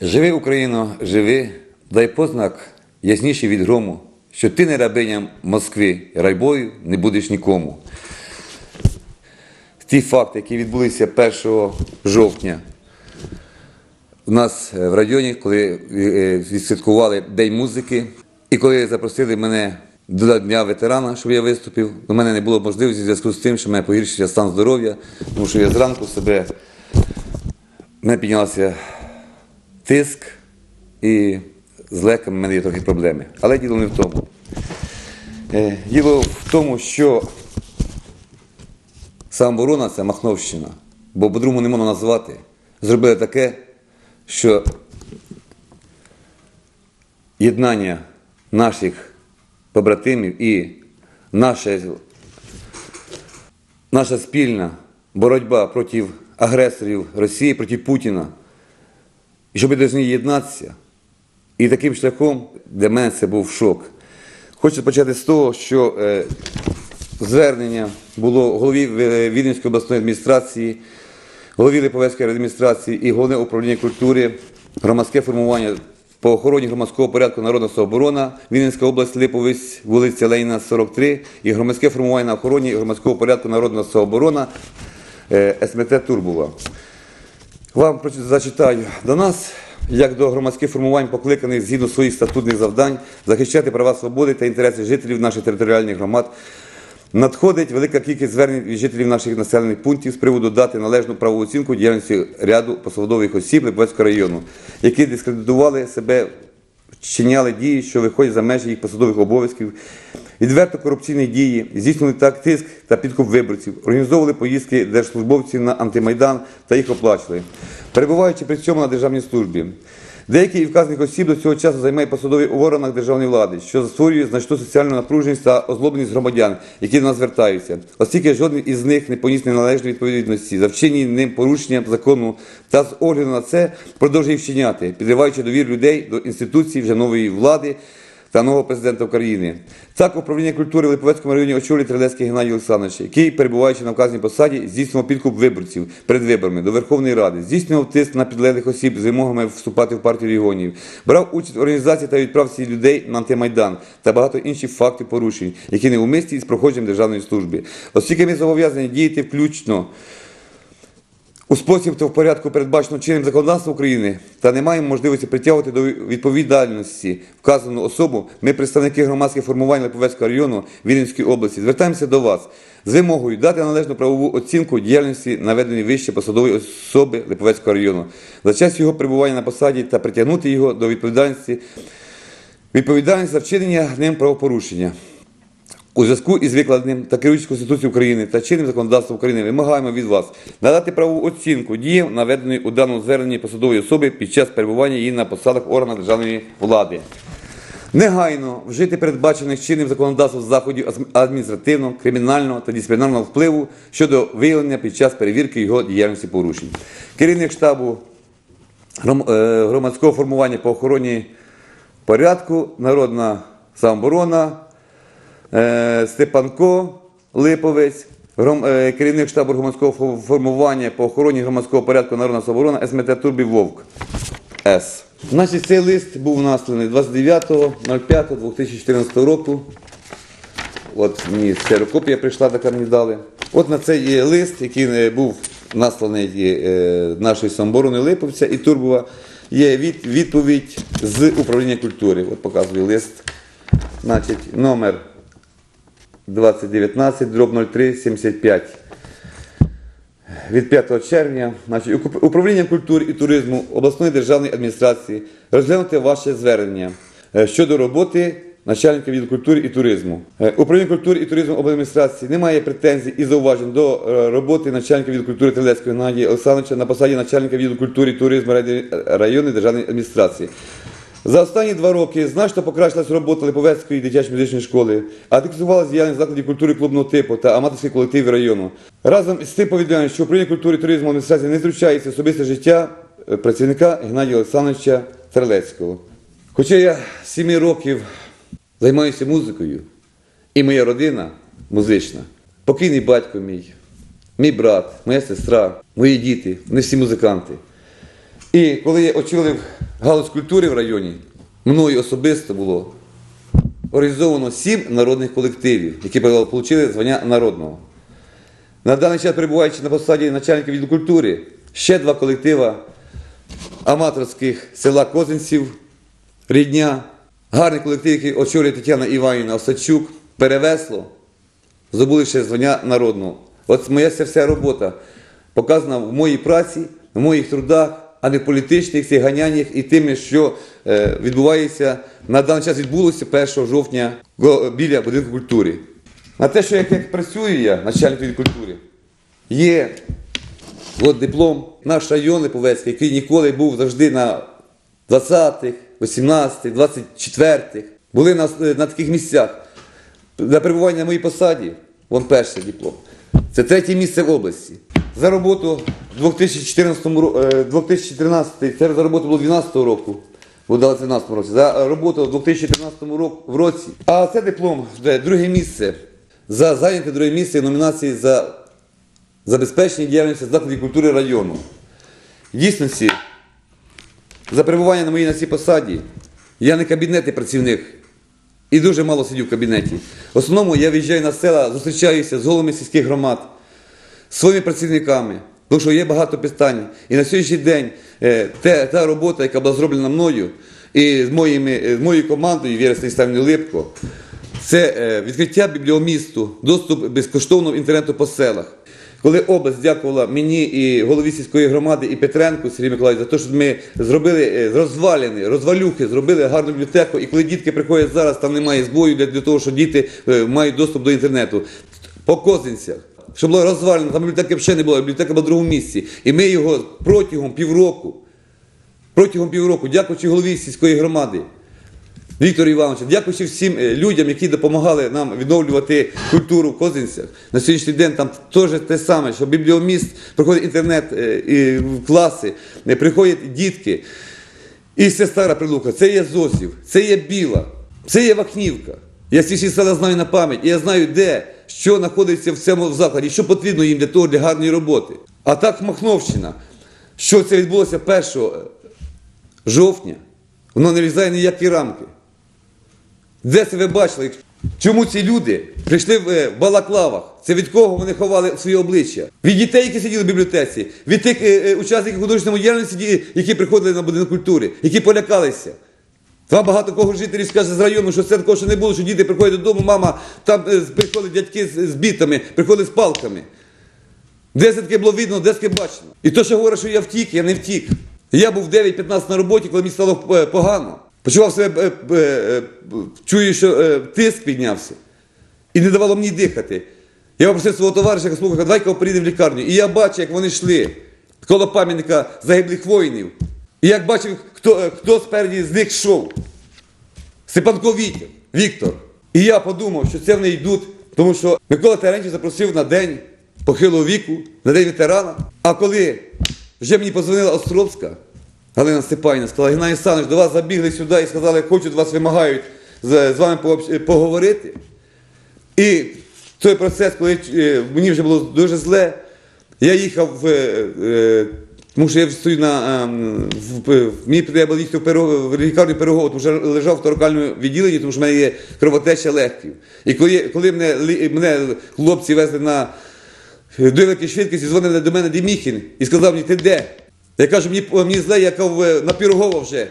Живи, Україно, живи, дай познак ясніший від грому, що ти не рабиня Москви, райбою не будеш нікому. Ті факти, які відбулися 1 жовтня у нас е, в районі, коли е, відсвяткували День музики, і коли запросили мене до Дня ветерана, щоб я виступив, у мене не було можливості в зв'язку з тим, що мене погіршився стан здоров'я, тому що я зранку себе мене піднявся тиск і з леками в мене є трохи проблеми. Але діло не в тому. Е, Діло в тому, що самооборона це Махновщина, бо по-другому не можна назвати. Зробили таке, що єднання наших побратимів і наша, наша спільна боротьба проти агресорів Росії, проти Путіна, і щоб до неї єднатися. І таким шляхом для мене це був шок. Хочу почати з того, що е, звернення було голові е, Віденської обласної адміністрації, голові Липовецької адміністрації і головне управління культури, громадське формування по охороні громадського порядку Народна самооборона, Вінницька область, Липовець, вулиця Леніна, 43, і громадське формування на охороні громадського порядку Народна самооборона е, СМТ Турбова. Вам зачитаю до нас, як до громадських формувань, покликаних згідно своїх статутних завдань, захищати права свободи та інтереси жителів наших територіальних громад. Надходить велика кількість звернень від жителів наших населених пунктів з приводу дати належну правову оцінку діяльності ряду посадових осіб Липовецького району, які дискредитували себе, вчиняли дії, що виходять за межі їх посадових обов'язків, відверто корупційні дії, здійснювали так тиск та підкуп виборців, організовували поїздки держслужбовців на антимайдан та їх оплачували, перебуваючи при цьому на державній службі. Деякі із вказаних осіб до цього часу займають посадові в органах державної влади, що створює значну соціальну напруженість та озлобленість громадян, які до нас звертаються, оскільки жоден із них не поніс неналежної відповідальності за вчинені ним порушення закону та з огляду на це продовжує вчиняти, підриваючи довір людей до інституцій вже нової влади та нового президента України. Так, управління культури в Липовецькому районі очолює Трилецький Геннадій Олександрович, який, перебуваючи на вказаній посаді, здійснював підкуп виборців перед виборами до Верховної Ради, здійснював тиск на підлеглих осіб з вимогами вступати в партію регіонів, брав участь в організації та відправці людей на антимайдан та багато інших фактів порушень, які не умисті із проходженням державної служби. Оскільки ми зобов'язані діяти включно у спосіб та в порядку передбачено чинним законодавством України та не маємо можливості притягувати до відповідальності вказану особу, ми, представники громадських формувань Липовецького району Вінницької області, звертаємося до вас з вимогою дати належну правову оцінку діяльності наведеної вище посадової особи Липовецького району. За час його перебування на посаді та притягнути його до відповідальності, відповідальність за вчинення ним правопорушення. У зв'язку із викладеним та керуючись Конституцією України та чинним законодавством України вимагаємо від вас надати правову оцінку діям, наведеної у даному зверненні посадової особи під час перебування її на посадах органах державної влади. Негайно вжити передбачених чинним законодавством заходів адміністративного, кримінального та дисциплінарного впливу щодо виявлення під час перевірки його діяльності порушень. Керівник штабу е, громадського формування по охороні порядку, народна самооборона, Е, Степанко Липовець, е, керівник штабу громадського формування по охороні громадського порядку Народна самооборона СМТ Турбі Вовк С. Значить, цей лист був насланий 29.05.2014 року. От мені ксерокопія прийшла, така мені дали. От на цей лист, який е, був насланий е, нашою самооборони Липовця і Турбова, є від, відповідь з управління культури. От показую лист. Значить, номер 2019, дроб 03 75. Від 5 червня, значить, управління культури і туризму обласної державної адміністрації розглянути ваше звернення е, щодо роботи начальника відділу культури і туризму. Е, Управління культури і туризму обладміністрації не має претензій і зауважень до е, роботи начальника відділу культури Трилецького Геннадія Олександровича на посаді начальника відділу культури і туризму районної державної адміністрації. За останні два роки значно покращилась робота Липовецької дитячої медичної школи, а активізувалася діяльність закладів культури клубного типу та аматорських колективів району. Разом з тим повідомляю, що управління культури і туризму адміністрації не втручається в особисте життя е, працівника Геннадія Олександровича Терлецького. Хоча я семи років займаюся музикою, і моя родина музична, покійний батько мій, мій брат, моя сестра, мої діти, вони всі музиканти. І коли я очолив галузь культури в районі, мною особисто було організовано сім народних колективів, які отримали звання народного. На даний час, перебуваючи на посаді начальника відділу культури, ще два колектива аматорських села Козинців, Рідня, гарний колектив, який очолює Тетяна Іванівна Осадчук, Перевесло, здобули ще звання народного. От моя вся робота показана в моїй праці, в моїх трудах, а не в політичних цих ганяннях і тими, що е, відбувається на даний час відбулося 1 жовтня біля будинку культури. На те, що як, як працюю я, начальник відділу культури, є от диплом наш район Липовецький, який ніколи був завжди на 20-х, 18-х, 24-х. Були на, на таких місцях. На перебування на моїй посаді, вон перший диплом. Це третє місце в області. За роботу 2014 е, 2013, це за було 12 року, було 2012 році, за роботу в 2013 ро- році. А це диплом, де друге місце, за зайняте друге місце в номінації за забезпечення діяльності закладів культури району. Дійсності, за перебування на моїй на цій посаді, я не кабінетний працівник і дуже мало сидів в кабінеті. В основному я виїжджаю на села, зустрічаюся з головами сільських громад, своїми працівниками, тому що є багато питань. І на сьогоднішній день е, те, та робота, яка була зроблена мною і з, моїми, е, з моєю командою Віра Станіславівною Липко, це е, відкриття бібліомісту, доступ безкоштовного інтернету по селах. Коли область дякувала мені і голові сільської громади, і Петренку Сергію Миколаївичу за те, що ми зробили розвалини, розвалюхи, зробили гарну бібліотеку. І коли дітки приходять зараз, там немає збою для, того, що діти мають доступ до інтернету. По Козинцях, що було розвалено, там бібліотеки взагалі не було, бібліотека була в другому місці. І ми його протягом півроку, протягом півроку, дякуючи голові сільської громади, Віктору Івановичу, дякуючи всім е, людям, які допомагали нам відновлювати культуру в Козинцях. На сьогоднішній день там теж те саме, що бібліоміст, приходить інтернет е, і класи, е, приходять дітки. І це стара прилука, це є Зосів, це є Біла, це є Вахнівка. Я ці всі села знаю на пам'ять, і я знаю, де, що знаходиться в цьому закладі, що потрібно їм для того, для гарної роботи. А так Махновщина, що це відбулося 1 жовтня, воно не влізає ніякі рамки. Де це ви бачили? Чому ці люди прийшли в е, балаклавах? Це від кого вони ховали своє обличчя? Від дітей, які сиділи в бібліотеці, від тих е, е, учасників художньої діяльності, ді- які приходили на будинок культури, які полякалися. Там багато кого жителів скаже з району, що це такого ще не було, що діти приходять додому, мама, там е, приходять дядьки з, бітами, приходять з палками. Де таке було видно, де таке бачено. І то, що говорить, що я втік, я не втік. Я був 9-15 на роботі, коли мені стало е, погано. Почував себе, е, чую, що тиск піднявся. І не давало мені дихати. Я попросив свого товариша, я слухав, давай-ка приїдемо в лікарню. І я бачу, як вони йшли коло пам'ятника загиблих воїнів. І як бачив, хто, е, хто спереді з них йшов. Степанко Вітя, Віктор. І я подумав, що це вони йдуть, тому що Микола Теренчик запросив на день похилого віку, на день ветерана. А коли вже мені позвонила Островська, Галина Степанівна, сказала, Геннадій Олександрович, до вас забігли сюди і сказали, хочуть вас вимагають з, вами поговорити. І той процес, коли е, мені вже було дуже зле, я їхав в. Е, е, тому що я стою на ем, в, мені треба їхати в, лікарню Пирогово, тому що лежав в торакальному відділенні, тому що в мене є кровотеча легків. І коли, коли мене, мене хлопці везли на великій швидкості, дзвонив до мене Деміхін і сказав мені, ти де? Я кажу, мені, мені зле, я «Е, на Пирогово вже.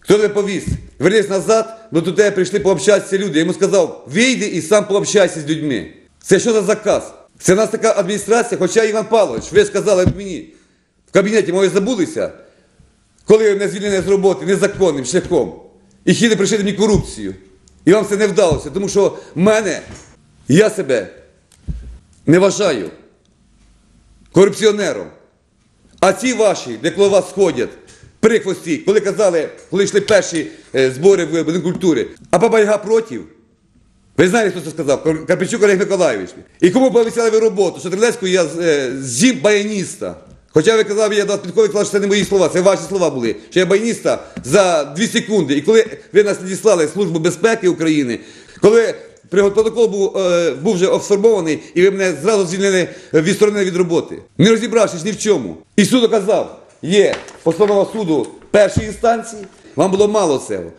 Хто тебе повіз? Вернись назад, бо до тебе прийшли пообщатися люди. Я йому сказав, вийди і сам пообщайся з людьми. Це що за заказ? Це в нас така адміністрація, хоча Іван Павлович, ви сказали мені, в кабінеті моє забулися, коли мене звільнили з роботи незаконним шляхом. І хотіли пришити мені корупцію. І вам це не вдалося, тому що мене, я себе не вважаю корупціонером. А ці ваші, де коло вас ходять, при хвості, коли казали, коли йшли перші е, збори в будинку культури, а баба Яга проти. Ви знаєте, хто це сказав? Кар- Карпичук Олег Миколаївич. І кому пообіцяли ви роботу? Що Трилецьку я е, з'їм баяніста. Хоча ви казали, я до вас підходив, сказав, що це не мої слова, це ваші слова були. Що я баяніста за 2 секунди. І коли ви нас надіслали Службу безпеки України, коли протокол був, е, був вже оформований, і ви мене зразу звільнили, е, відсторонили від роботи. Не розібравшись ні в чому. І суд доказав, є постанова суду першої інстанції, вам було мало цього.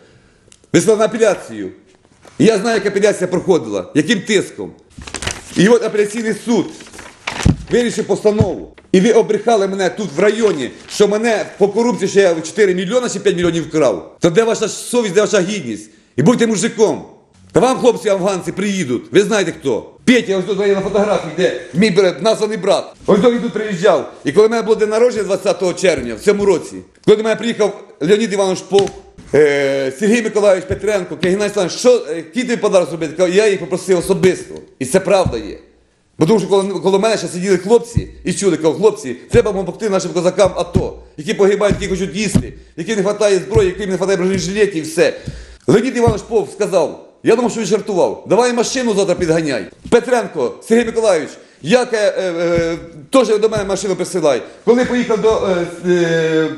Ви на апеляцію. І я знаю, як апеляція проходила, яким тиском. І от апеляційний суд вирішив постанову. І ви обрехали мене тут в районі, що мене по корупції ще я 4 мільйони чи 5 мільйонів вкрав. То де ваша совість, де ваша гідність? І будьте мужиком. Та вам, хлопці, афганці, приїдуть. Ви знаєте хто? Петя, ось тут є на фотографії, де мій брат, названий брат. Ось він тут приїжджав. І коли в мене було день народження 20 червня в цьому році, коли до мене приїхав Леонід Іванович Пов, е, Сергій Миколаївич Петренко, Кагінай Славович, що, е, який тобі зробити? Я їх попросив особисто. І це правда є. Бо тому що коло, коло мене ще сиділи хлопці і чули, кажуть, хлопці, треба допомогти нашим козакам АТО, які погибають, які хочуть їсти, яким не вистачає зброї, яким не вистачає бронежилетів і все. Леонід Іванович Пов сказав, я думав, що він жартував, давай машину завтра підганяй. Петренко, Сергій Миколаївич, як е, е, е, теж до мене машину присилай. Коли поїхав до, е, е,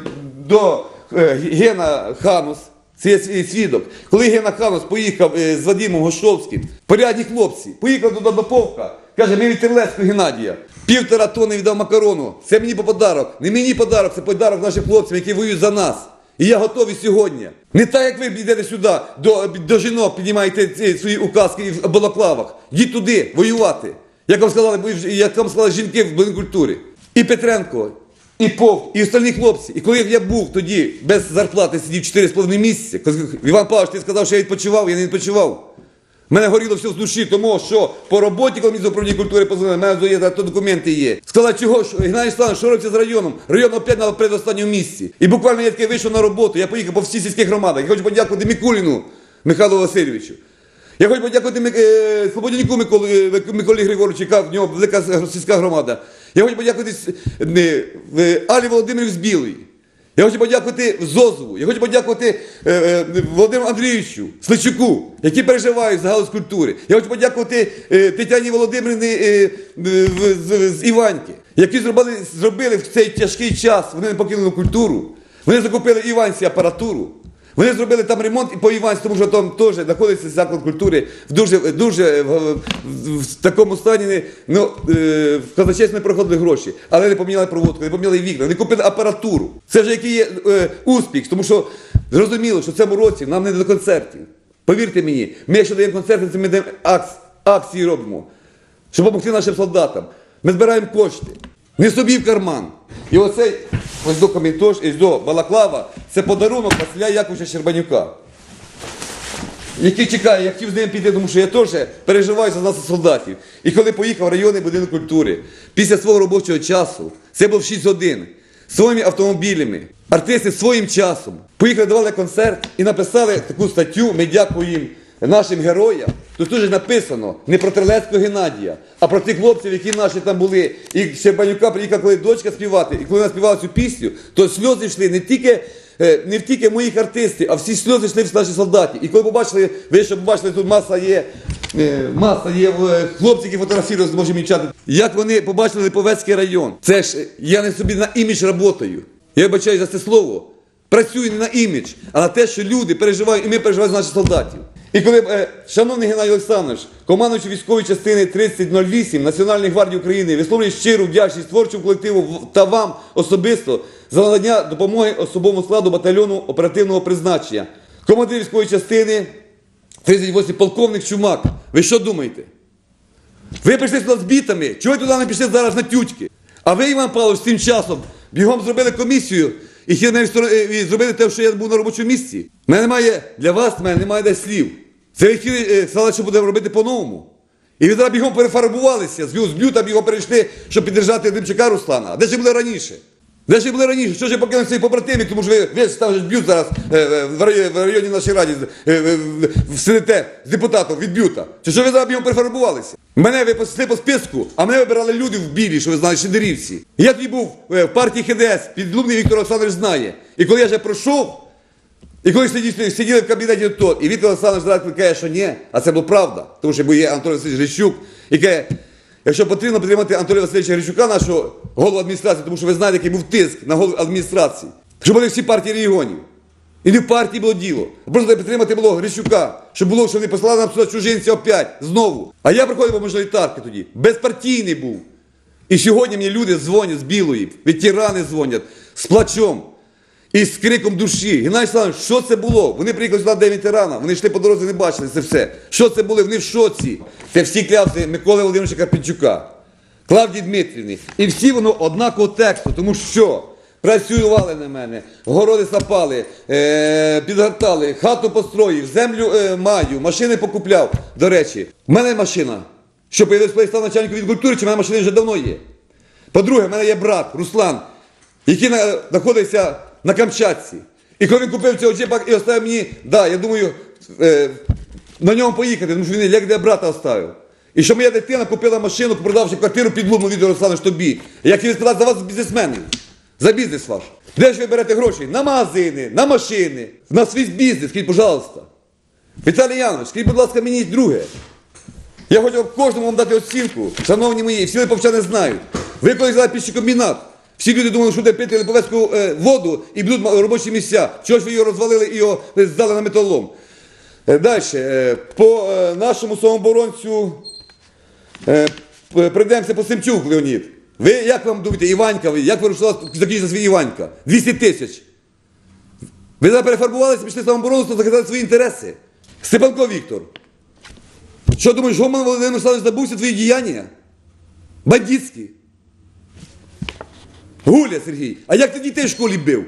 до е, Гена Ханус, це є свідок. Коли Гена Ханус поїхав е, з Вадимом Гошовським, порядні хлопці, поїхав до Доповка, каже, ми від Терлецького Геннадія. Півтора тонни віддав макарону. Це мені по подарок. Не мені подарок, це подарок нашим хлопцям, які воюють за нас. І я готовий сьогодні. Не так, як ви йдете сюди, до, до жінок, піднімаєте ці свої указки в балаклавах. Йдіть туди воювати. Як вам сказали, як вам сказали жінки в Бленкультурі. І Петренко, і Пов, і остальні хлопці. І коли я був тоді без зарплати, сидів 4,5 місяці, Іван Павлович, ти сказав, що я відпочивав, я не відпочивав. Мене горіло все з душі, тому що по роботі, з управління культури позвонили, в мене є то документи є. Сказали, чого що Геннадій Славович, що робиться з районом? Район опять на предостанньому місці. І буквально я таки вийшов на роботу, я поїхав по всіх сільських громадах. Я хочу подякувати Мікуліну Михайлу Васильовичу. Я хочу подякувати Мик- е, Слободянику Миколі, е, Миколі Григоровичу, яка в нього велика сільська громада. Я хочу подякувати е, Алі Володимирів з Білої. Я хочу подякувати Зозову, я хочу подякувати е, е, Володимиру Андрійовичу Сличуку, які переживають за галузь культури. Я хочу подякувати е, Тетяні Володимирівні е, е, з, з Іваньки, які зробили, зробили в цей тяжкий час. Вони не покинули культуру. Вони закупили Іванці апаратуру. Вони зробили там ремонт і по Іванці, тому що там теж знаходиться заклад культури в дуже, дуже в, в- в такому стані. не- Ну, е, в казначействі не проходили гроші, але не поміняли проводку, не поміняли вікна, вони купили апаратуру. Це вже який є е, успіх, тому що зрозуміло, що в цьому році нам не до концертів. Повірте мені, ми якщо даємо концерти, це ми даємо акції робимо, щоб допомогти нашим солдатам. Ми збираємо кошти. Не собі в карман. І оцей ось до коментож, ось до Балаклава, це подарунок Василя Яковича Щербанюка. Який чекає, я хотів з ним піти, тому що я теж переживаю за нас солдатів. І коли поїхав в районний будинок культури, після свого робочого часу, це був 6 годин, своїми автомобілями, артисти своїм часом поїхали, давали концерт і написали таку статтю. Ми дякуємо нашим героям. то Тут теж написано не про Терлецького Геннадія, а про тих хлопців, які наші там були. І Щербанюка приїхала, коли дочка співати, і коли вона співала цю пісню, то сльози йшли не тільки. е, Не тільки моїх артистів, а всі сльози йшли в наші солдаті. І коли побачили, ви що побачили, тут маса є, е, маса є е, хлопці, які фотографірують, можемо мічати. Як вони побачили Липовецький район. Це ж я не собі на імідж працюю. Я вибачаю за це слово. Працюю не на імідж, а на те, що люди переживають, і ми переживаємо за наших солдатів. І коли, е, шановний Геннадій Олександрович, командуючий військової частини 3008 Національної гвардії України, висловлює щиру вдячність творчому колективу та вам особисто за надання допомоги особовому складу батальйону оперативного призначення. Командир військової частини 38 полковник Чумак. Ви що думаєте? Ви прийшли сюди з бітами, чого ви туди не пішли зараз на тютьки? А ви, Іван Павлович, тим часом бігом зробили комісію і, е, зробили те, що я був на робочому місці. У мене немає для вас, в мене немає десь слів. Це ви хотіли, е, сказали, що будемо робити по-новому. І зараз бігом перефарбувалися, з блюта бігом перейшли, щоб підтримати Демчака Руслана. Де ж були раніше? Де ж були раніше? Що ж ви покинули своїх побратимів, тому що ви, ви ставите б'ют зараз е, е, в районі, нашій раді, сидите з депутатом від б'юта. Чи що ви зараз бігом перефарбувалися? Мене ви пішли по списку, а мене вибирали люди в білі, що ви знали, шендерівці. Я тоді був в партії ХДС, підлюбний Віктор Олександрович знає. І коли я вже пройшов, і коли сиділи, в кабінеті то, і Віктор Олександрович зараз каже, що ні, а це була правда, тому що є Анатолій Васильович Грищук, і каже, якщо потрібно підтримати Анатолія Васильовича Грищука, нашого голову адміністрації, тому що ви знаєте, який був тиск на голову адміністрації, щоб були всі партії регіонів. І не в партії було діло. Просто підтримати було Грищука, щоб було, що вони послали нам сюди чужинців опять, знову. А я приходив по мажоритарки тоді, безпартійний був. І сьогодні мені люди дзвонять з білої, ветерани дзвонять, з плачом і з криком душі. Геннадій Славович, що це було? Вони приїхали сюди де ветерана, вони йшли по дорозі, не бачили це все. Що це були? Вони в шоці. Це всі клявці Миколи Володимировича Карпінчука, Клавдії Дмитрівни. І всі воно однакового тексту, тому що працювали на мене, городи сапали, е- підгортали, хату построїв, землю е- маю, машини покупляв. До речі, в мене машина. Що появився, став начальником від культури, чи в мене машина вже давно є. По-друге, в мене є брат Руслан, який на- знаходиться на Камчатці. І коли він купив цього джипа і оставив мені, да, я думаю, е, на ньому поїхати, тому що він як де брата оставив. І що моя дитина купила машину, продавши квартиру під Луму Віктор Олександрович тобі. Як він сказав, за вас бізнесмени. За бізнес ваш. Де ж ви берете гроші? На магазини, на машини, на свій бізнес, скажіть, пожалуйста. Віталій Янович, скажіть, будь ласка, мені друге. Я хочу кожному вам дати оцінку, шановні мої, всі липовчани знають. Ви коли взяли піщекомбінат, всі люди думали, що буде пити липовецьку е, воду і будуть робочі місця. Чого ж ви його розвалили і його здали на металолом? Е, Далі, е, по нашому самооборонцю е, прийдемося по Семчук, Леонід. Ви як вам думаєте, Іванька, як вирушила закінчити свій Іванька? 200 тисяч. Ви зараз перефарбувалися, пішли в самооборонство, захистили свої інтереси. Степанко Віктор. Що думаєш, Гоман Володимир Олександрович забувся твої діяння? Бандитські. Гуля, Сергій, а як ти дітей в школі бив?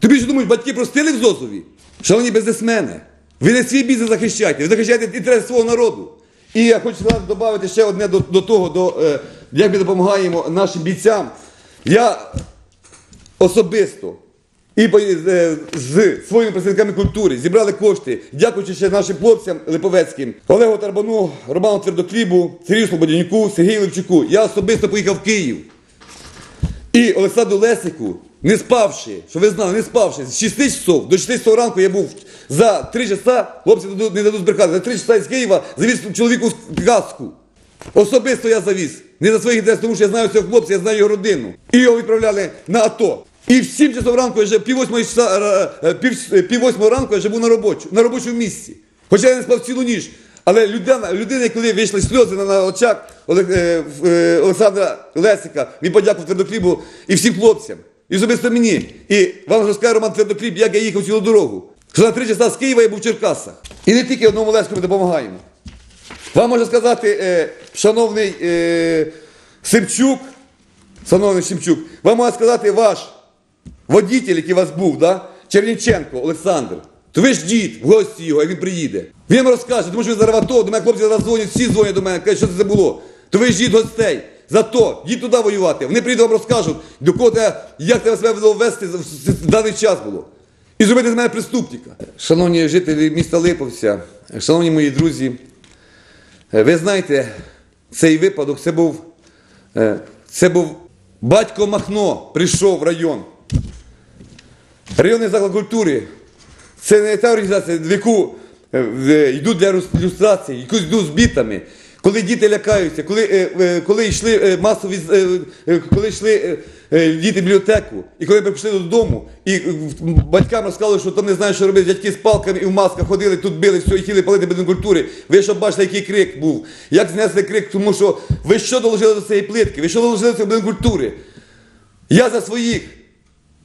Тобі ж думаєш, батьки простили в Зозові? Шановні бізнесмени, ви не свій бізнес захищаєте, ви захищаєте інтерес свого народу. І я хочу додати ще одне до, до того, до, е, як ми допомагаємо нашим бійцям. Я особисто і по- е, з своїми представниками культури зібрали кошти, дякуючи ще нашим хлопцям Липовецьким, Олегу Тарбану, Роману Твердоклібу, Сергію Слободянюку, Сергію Левчуку. Я особисто поїхав в Київ. І Олександру Лесику, не спавши, що ви знали, не спавши, з 6 часов до 6 часов ранку я був за 3 часа, хлопці не дадуть- збрехати, за 3 часа з Києва завіз чоловіку в казку. Особисто я завіз. Не за своїх інтерес, тому що я знаю цього хлопця, я знаю його родину. І його відправляли на АТО. І в 7 часов ранку я вже пів восьмої часа, е, е, пів, пів восьмого ранку я вже був на робочу, на робочому місці. Хоча я не спав цілу ніч. Але людина, людина коли вийшли сльози на, очах е, е, Олександра Лесика, він подякував Твердоклібу і всім хлопцям. І особисто мені. І вам розкаже Роман Твердокліб, як я їхав цілу дорогу. Що на три часа з Києва я був в Черкасах. І не тільки одному Лесику ми допомагаємо. Вам може сказати, е, шановний Симчук, шановний Симчук, вам може сказати ваш водитель, який у вас був, да? Черніченко Олександр. То ви ж дід в гості його, як він приїде. Він розкаже, тому що він зараз АТО, до мене хлопці зараз дзвонять, всі дзвонять до мене, кажуть, що це було. То ви ж дід гостей. Зато їдь туди воювати. Вони прийдуть вам розкажуть, до кого треба, як треба себе було вести в даний час було. І зробити з мене преступника. Шановні жителі міста Липовця, шановні мої друзі, Е, Ви знаєте, цей випадок це був, е, це був батько Махно прийшов в район. Районний заклад культури. Це не та організація, в яку е, е, йдуть для люстрації, якусь йдуть з бітами. Коли діти лякаються, коли, е, коли йшли масові, коли йшли діти в бібліотеку, і коли прийшли додому, і батькам розказали, що там не знають, що робити, дядьки з палками і в масках ходили, тут били, все, і хотіли палити будинок культури. Ви що бачили, який крик був? Як знесли крик, тому що ви що доложили до цієї плитки? Ви що доложили до цього культури? Я за своїх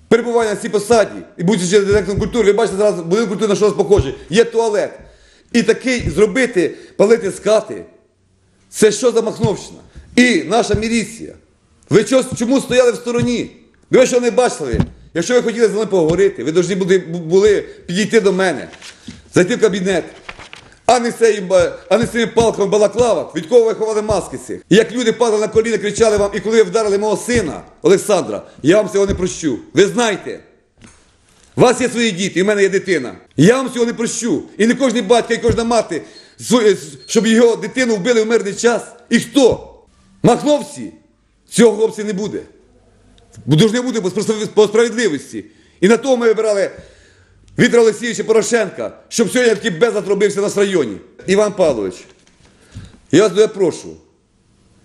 перебування на цій посаді і будучи директором культури, ви бачите зараз будинок культури на що похоже. Є туалет. І такий зробити, палити з хати. Це що за махновщина? І наша міліція. Ви чого- чому стояли в стороні? Ви що не бачили? Якщо ви хотіли з нами поговорити, ви повинні були підійти до мене, зайти в кабінет. А не, ба- а не цими палками балаклавах, від кого ви ховали маски цих. І як люди падали на коліна, кричали вам, і коли ви вдарили мого сина, Олександра, я вам цього не прощу. Ви знаєте, у вас є свої діти, і в мене є дитина. Я вам цього не прощу. І не кожен батько, і кожна мати, щоб його дитину вбили в мирний час. І хто? Махновці? Цього хлопця не буде. Должне бути по по справедливості. І на того ми вибирали Віктора Олексійовича Порошенка, щоб сьогодні такий безлад робився в нас районі. Іван Павлович, я вас дуже прошу.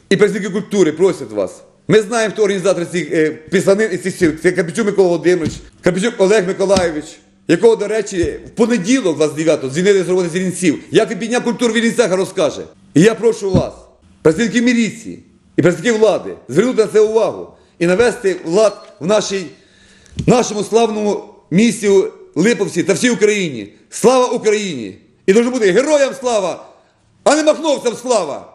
І працівники культури просять вас. Ми знаємо, хто організатор цих е, писанин і цих сіл. Це Капічук Микола Володимирович, Капічук Олег Миколайович, якого, до речі, в понеділок 29-го звільнили з роботи з. Як і підняв культуру в Вінницях розкаже. І я прошу вас, працівники міліції і працівники влади, звернути на це увагу і навести влад в нашій нашому славному місті Липовці та всій Україні. Слава Україні! І дуже бути героям слава, а не махновцям слава!